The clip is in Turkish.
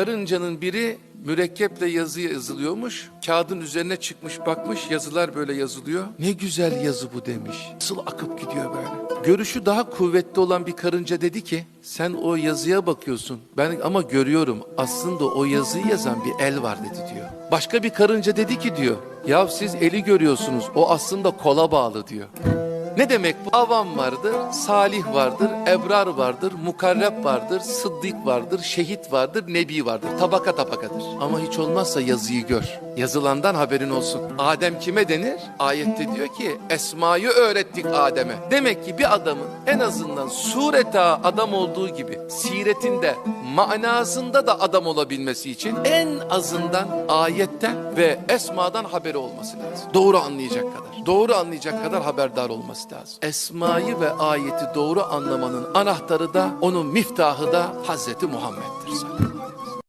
Karıncanın biri mürekkeple yazı yazılıyormuş. Kağıdın üzerine çıkmış bakmış yazılar böyle yazılıyor. Ne güzel yazı bu demiş. Nasıl akıp gidiyor böyle. Görüşü daha kuvvetli olan bir karınca dedi ki sen o yazıya bakıyorsun. Ben ama görüyorum aslında o yazıyı yazan bir el var dedi diyor. Başka bir karınca dedi ki diyor ya siz eli görüyorsunuz o aslında kola bağlı diyor. Ne demek bu? Avam vardır, salih vardır, ebrar vardır, mukarreb vardır, sıddık vardır, şehit vardır, nebi vardır. Tabaka tabakadır. Ama hiç olmazsa yazıyı gör. Yazılandan haberin olsun. Adem kime denir? Ayette diyor ki esmayı öğrettik Adem'e. Demek ki bir adamın en azından sureta adam olduğu gibi siretinde, manasında da adam olabilmesi için en azından ayetten ve esmadan haberi olması lazım. Doğru anlayacak kadar. Doğru anlayacak kadar haberdar olması lazım. Esmayı ve ayeti doğru anlamanın anahtarı da onun miftahı da Hazreti Muhammed'dir. sallallahu